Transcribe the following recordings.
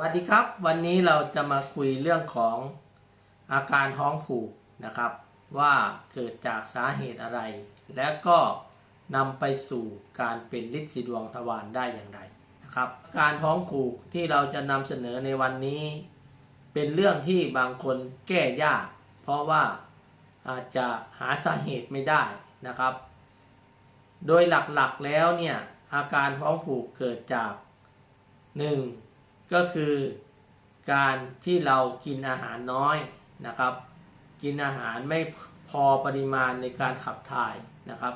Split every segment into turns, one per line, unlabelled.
สวัสดีครับ วันนี้เราจะมาคุยเรื่องของอาการท้องผูกนะครับ ว่าเกิดจากสาเหตุอะไร และก็นำไปสู่การเป็นลินสีดวงทวารได้อย่างไรนะครับ การท้องผูกที่เราจะนำเสนอในวันนี้ เป็นเรื่องที่บางคนแก้ยาก เพราะว่าอาจจะหาสาเหตุไม่ได้นะครับ โดยหลักๆแล้วเนี่ยอาการท้องผูกเกิดจาก 1. ก็คือการที่เรากินอาหารน้อยนะครับ กินอาหารไม่พอปริมาณในการขับถ่ายนะครับ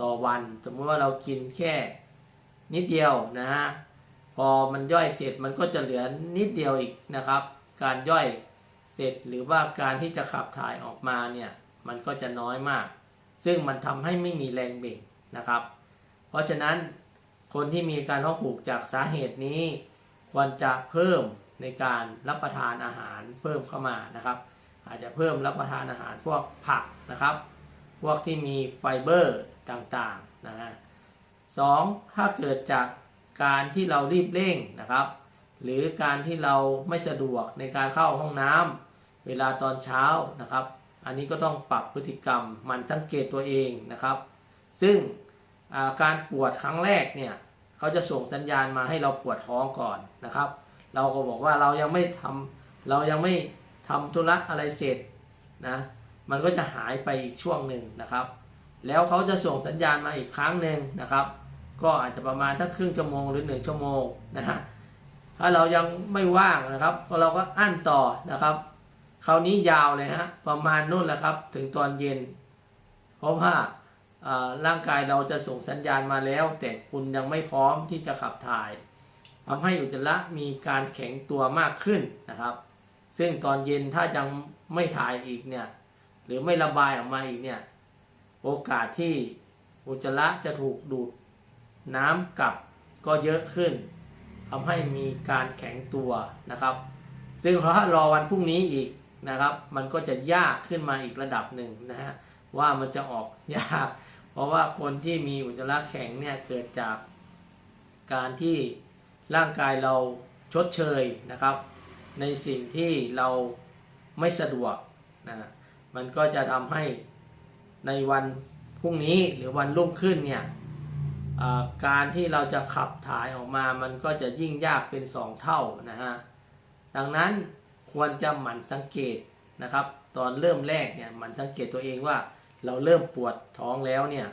ต่อวันสมมติว่าเรากินแค่นิดเดียวนะฮะพอมันย่อยเสร็จมันก็จะเหลือนิดเดียวอีกนะครับ การย่อยเสร็จหรือว่าการที่จะขับถ่ายออกมาเนี่ยมันก็จะน้อยมาก ซึ่งมันทำให้ไม่มีแรงเบ่งนะครับ เพราะฉะนั้นคนที่มีการท้องผูกจากสาเหตุนี้ ควรจะเพิ่มในการรับประทานอาหารเพิ่มเข้ามานะครับ อาจจะเพิ่มรับประทานอาหารพวกผักนะครับ พวกที่มีไฟเบอร์ต่างๆนะฮะสองถ้าเกิดจากการที่เรารีบเร่งนะครับ หรือการที่เราไม่สะดวกในการเข้าห้องน้ำเวลาตอนเช้านะครับ อันนี้ก็ต้องปรับพฤติกรรมมันสังเกตตัวเองนะครับ ซึ่งาการปวดครั้งแรกเนี่ย เขาจะส่งสัญญาณมาให้เราปวดท้องก่อนนะครับ เราก็บอกว่าเรายังไม่ทำเรายังไม่ทำธุระอะไรเสร็จนะมันก็จะหายไปอีกช่วงหนึ่งนะครับ แล้วเขาจะส่งสัญญาณมาอีกครั้งหนึ่งนะครับ ก็อาจจะประมาณถ้าครึ่งชั่วโมงหรือหนึ่งชั่วโมงนะฮะถ้าเรายังไม่ว่างนะครับเราก็อั้นต่อนะครับคราวนี้ยาวเลยฮะประมาณนู่นแหละครับ ถึงตอนเย็น เพราะว่า ร่างกายเราจะส่งสัญญาณมาแล้ว แต่คุณยังไม่พร้อมที่จะขับถ่ายทำให้อุจจาระมีการแข็งตัวมากขึ้นนะครับ ซึ่งตอนเย็นถ้ายังไม่ถ่ายอีกเนี่ยหรือไม่ระบายออกมาอีกเนี่ยโอกาสที่อุจจาระจะถูกดูดน้ำกลับก็เยอะขึ้นทำให้มีการแข็งตัวนะครับ ซึ่งถ้ารอวันพรุ่งนี้อีกนะครับ มันก็จะยากขึ้นมาอีกระดับหนึ่งนะฮะว่ามันจะออกยาก เพราะว่าคนที่มีอุจจาระแข็งเนี่ยเกิดจากการที่ร่างกายเราชดเชยนะครับ ในสิ่งที่เราไม่สะดวกนะมันก็จะทำให้ในวันพรุ่งนี้หรือวันรุ่งขึ้นเนี่ยการที่เราจะขับถ่ายออกมามันก็จะยิ่งยากเป็นสองเท่านะฮะดังนั้นควรจะหมั่นสังเกตนะครับ ตอนเริ่มแรกเนี่ยหมั่นสังเกตตัวเองว่า เราเริ่มปวดท้องแล้วเนี่ย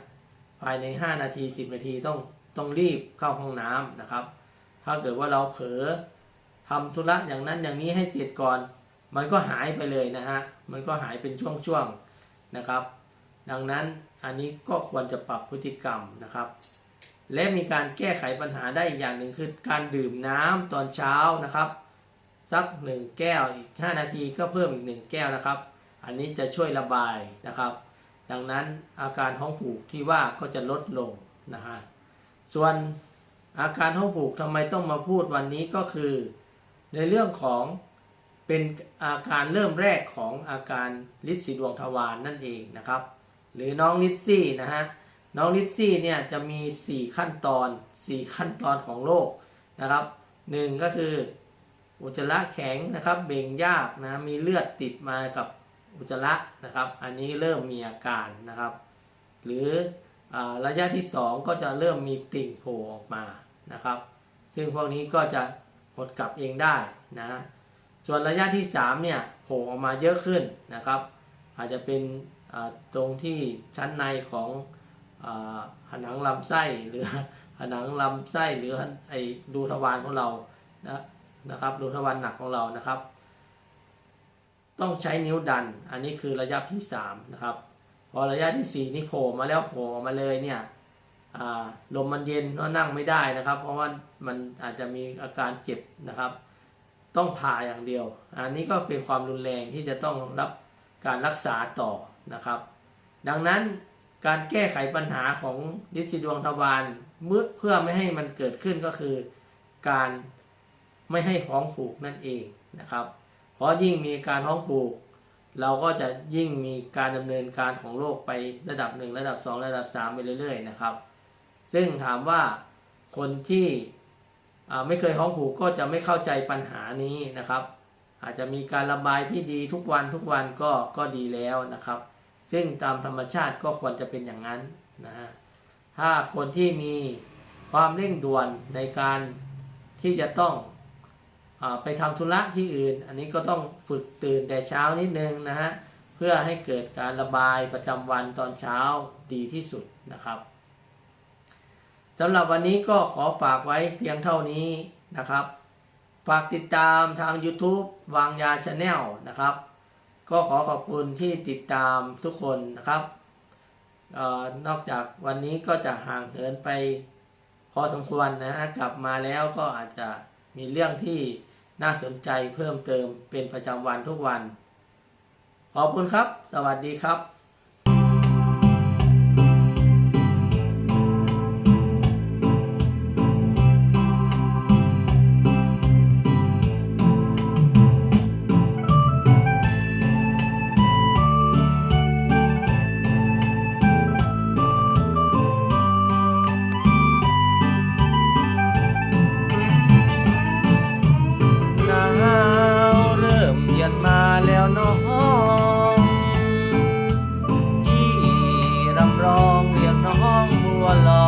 ภายใน 5 นาที 10 นาทีต้องต้องรีบเข้าห้องน้ำนะครับ ถ้าเกิดว่าเราเผลอทำธุระอย่างนั้นอย่างนี้ให้เสร็จก่อน มันก็หายไปเลยนะฮะมันก็หายเป็นช่วงๆนะครับ ดังนั้นอันนี้ก็ควรจะปรับพฤติกรรมนะครับ และมีการแก้ไขปัญหาได้อีกอย่างหนึ่งคือการดื่มน้ำตอนเช้านะครับสักหนึ่งแก้วอีก 5 นาทีก็เพิ่มอีกหนึ่งแก้วนะครับ อันนี้จะช่วยระบายนะครับ ดังนั้นอาการท้องผูกที่ว่าก็จะลดลงนะฮะส่วนอาการท้องผูกทำไมต้องมาพูดวันนี้ก็คือ ในเรื่องของเป็นอาการเริ่มแรกของอาการลิดสีดวงทวารนนั่นเองนะครับ หรือน้องลิซซี่นะฮะน้องลิซซี่เนี่ยจะมี 4 ขั้นตอน 4 ขั้นตอนของโรคนะครับหนึ่งก็คืออุจจาระแข็งนะครับ เบ่งยากนะมีเลือดติดมากับ อุจจาระนะครับ อันนี้เริ่มมีอาการนะครับ หรืออระยะที่ 2 ก็จะเริ่มมีติ่งโผล่ออกมานะครับ ซึ่งพวกนี้ก็จะหดกลับเองได้นะ ส่วนระยะที่3เนี่ยโผล่ออกมาเยอะขึ้นนะครับ อาจจะเป็นตรงที่ชั้นในของอผนังลำไส้หรือผนังลำไส้หรือไอ้ดูทวารของเรานะนะครับรูทวารหนักของเรานะครับ ต้องใช้นิ้วดัน อันนี้คือระยะที่3นะครับ พอระยะที่4นี่โผล่มาแล้วโผล่มาเลยเนี่ยลมมันเย็นก็นั่งไม่ได้นะครับ เพราะว่ามันอาจจะมีอาการเจ็บนะครับ ต้องผ่าอย่างเดียว อันนี้ก็เป็นความรุนแรงที่จะต้องรับการรักษาต่อนะครับ ดังนั้นการแก้ไขปัญหาของดิสิดวงทวารเมื่อเพื่อไม่ให้มันเกิดขึ้นก็คือ การไม่ให้ท้องผูกนั่นเองนะครับ เพราะยิ่งมีการท้องผูก เราก็จะยิ่งมีการดำเนินการของโรคไประดับหนึ่งระดับสองระดับสามไปเรื่อยๆนะครับ ซึ่งถามว่าคนที่ไม่เคยห้องผูกก็จะไม่เข้าใจปัญหานี้นะครับ อาจจะมีการระบายที่ดีทุกวันทุกวันก็ก็ดีแล้วนะครับ ซึ่งตามธรรมชาติก็ควรจะเป็นอย่างนั้นนะถ้าคนที่มีความเร่งด่วนในการที่จะต้อง ไปทำธุระที่อื่น อันนี้ก็ต้องฝึกตื่นแต่เช้านิดนึงนะฮะเพื่อให้เกิดการระบายประจำวันตอนเช้าดีที่สุดนะครับสำหรับวันนี้ก็ขอฝากไว้เพียงเท่านี้นะครับ ฝากติดตามทาง YouTube วางยาชาแนลนะครับ ก็ขอขอบคุณที่ติดตามทุกคนนะครับออนอกจากวันนี้ก็จะห่างเหินไปพอสมควรนะฮะกลับมาแล้วก็อาจจะมีเรื่องที่ น่าสนใจเพิ่มเติมเป็นประจำวันทุกวัน ขอบคุณครับ สวัสดีครับ อง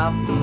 กั